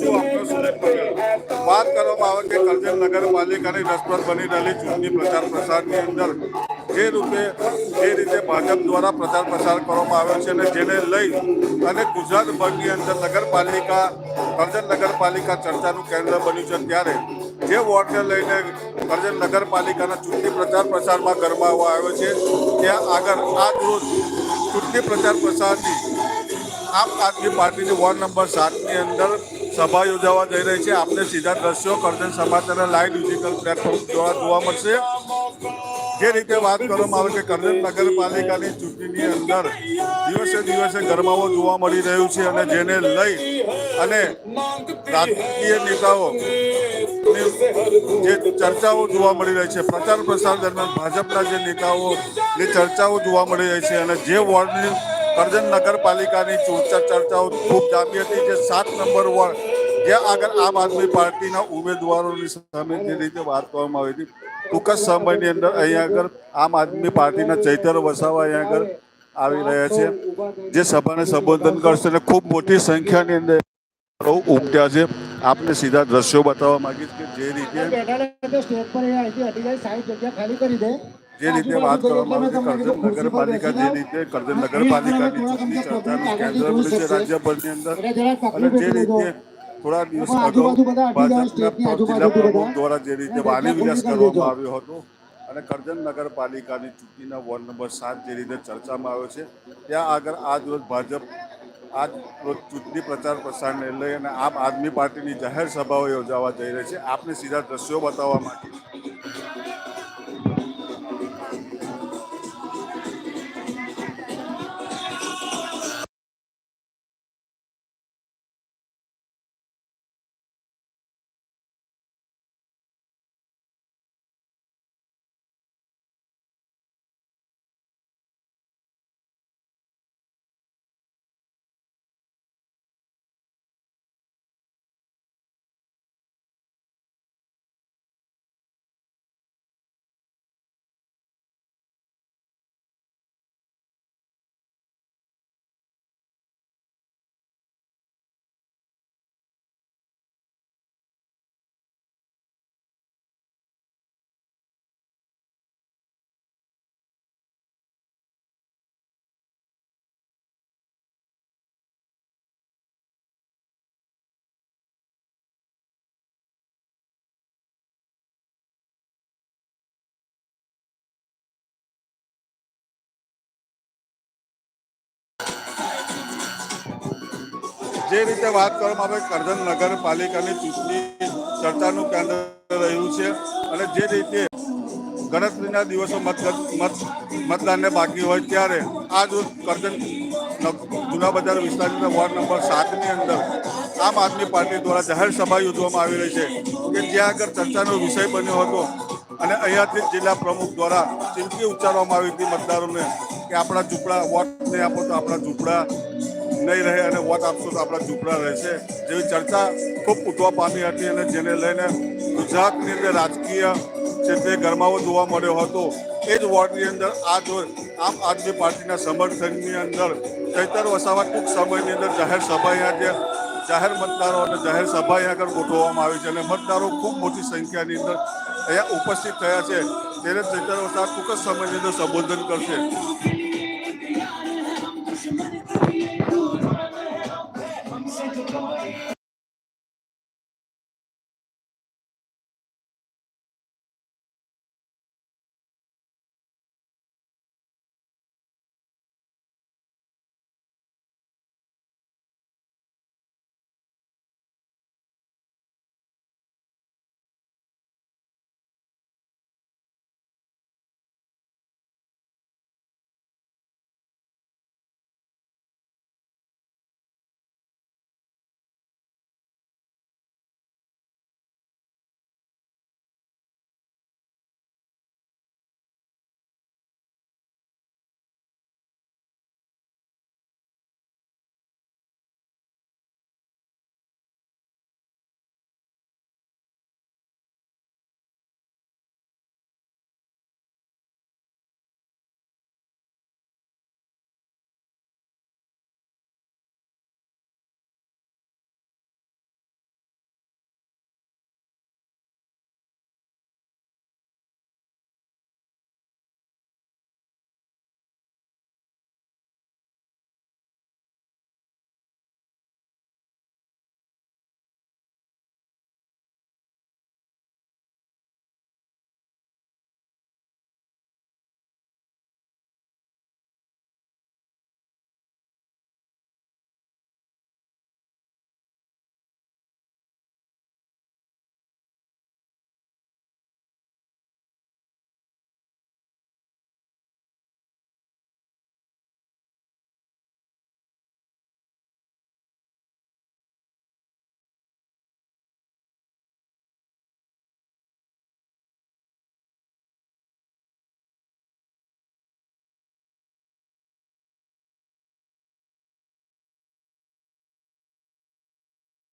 છું આપનો સુરેશ વાત કરવામાં આવે કે કરજણ નગરપાલિકાની રસપ્રદ બની રહેલી ચૂંટણી પ્રચાર પ્રસારની અંદર જે રૂપે, જે રીતે ભાજપ દ્વારા પ્રચાર પ્રસાર કરવામાં આવ્યો છે અને જેને લઈ અને ગુજરાતભરની અંદર નગરપાલિકા કરજણ નગરપાલિકા ચર્ચાનું કેન્દ્ર બન્યું છે ત્યારે જે વોર્ડને લઈને કરજણ નગરપાલિકાના ચૂંટણી પ્રચાર પ્રસારમાં ગરમાવવા આવ્યો છે, ત્યાં આગળ આજ રોજ ચૂંટણી પ્રચાર પ્રસારની આમ આદમી પાર્ટીની વોર્ડ નંબર સાતની અંદર સભા યોજાવા જઈ રહી છે. આપને સીધા દ્રશ્યો કરજણ સમાચારના લાઈવ ડિજિટલ પ્લેટફોર્મ દ્વારા જોવા મળશે. જે રીતે વાત કરવામાં આવે કે કરજણ નગરપાલિકાની ચૂંટણીની અંદર દિવસે દિવસે ગરમાવો જોવા મળી રહ્યું છે અને જેને લઈ અને રાજકીય નેતાઓ જે ચર્ચાઓ જોવા મળી રહી છે, પ્રચાર પ્રસાર દરમિયાન ભાજપના જે નેતાઓની ચર્ચાઓ જોવા મળી રહી છે અને જે વોર્ડની કરજણ નગરપાલિકાની ચર્ચા ચર્ચાઓ ખૂબ જામી હતી, જે સાત નંબર વોર્ડ, જે આગળ આમ આદમી પાર્ટીના ઉમેદવારોની સામે જે રીતે વાત કરવામાં આવી હતી, ટૂંક જ સમયની અંદર અહીંયા આગળ આમ આદમી પાર્ટીના ચૈતર વસાવા અહીંયા આગળ આવી રહ્યા છે, જે સભાને સંબોધન કરશે અને ખૂબ મોટી સંખ્યાની અંદર ઉમટ્યા છે. આપને સીધા દ્રશ્યો બતાવવા માંગીશ કે જે રીતે જે રીતે વાત કરવામાં આવી છે કરજણ નગરપાલિકા જે રીતે કરજણ નગરપાલિકાની ચૂંટણી ચર્ચાનું કેન્દ્ર બન્યું છે રાજ્યભરની અંદર અને જે રીતે થોડા દિવસ અગાઉ ભાજપના જિલ્લા પ્રમુખ દ્વારા જે રીતે વાલી વિલાસ કરવામાં આવ્યો હતો અને કરજણ નગરપાલિકાની ચૂંટણીના વોર્ડ નંબર સાત જે રીતે ચર્ચામાં આવ્યો છે ત્યાં આગળ આજ રોજ ભાજપ આજ રોજ ચૂંટણી પ્રચાર પ્રસારને લઈ અને આમ આદમી પાર્ટીની જાહેર સભાઓ યોજાવા જઈ રહી છે. આપને સીધા દ્રશ્યો બતાવવા માંગીએ જે રીતે વાત કરવામાં આવે, કરજણ નગરપાલિકાની ચૂંટણી ચર્ચાનું કેન્દ્ર રહ્યું છે અને જે રીતે ગણતરીના દિવસો મત મત, મતદાનને બાકી હોય ત્યારે આ રોજ કરજણ જૂના બજાર વિસ્તારના વોર્ડ નંબર સાતની અંદર આમ આદમી પાર્ટી દ્વારા જાહેર સભા યોજવામાં આવી રહી છે કે જ્યાં આગળ ચર્ચાનો વિષય બન્યો હતો અને અહીંયાથી જિલ્લા પ્રમુખ દ્વારા ચીમકી ઉચ્ચારવામાં આવી હતી મતદારોને કે આપણા ઝૂંપડા, વોટ નહીં આપો તો આપણા ઝૂંપડા નહીં રહે અને વોટ આપશો તો આપણા ઝૂંપડા રહેશે. જેવી ચર્ચા ખૂબ ઉઠવા પામી હતી અને જેને લઈને ગુજરાતની અંદર રાજકીય ક્ષેત્રે ગરમાવો જોવા મળ્યો હતો, એ જ વોર્ડની અંદર આ જો આમ આદમી પાર્ટીના સમર્થનની અંદર ચૈતર વસાવા ટૂંક સમયની અંદર જાહેર સભા અહીંયા જે જાહેર મતદારો અને જાહેર સભા અહીંયા આગળ ગોઠવવામાં આવી છે અને મતદારો ખૂબ મોટી સંખ્યાની અંદર અહીંયા ઉપસ્થિત થયા છે. તેને ચૈતર વસાવા ટૂંક જ સમયની અંદર સંબોધન કરશે.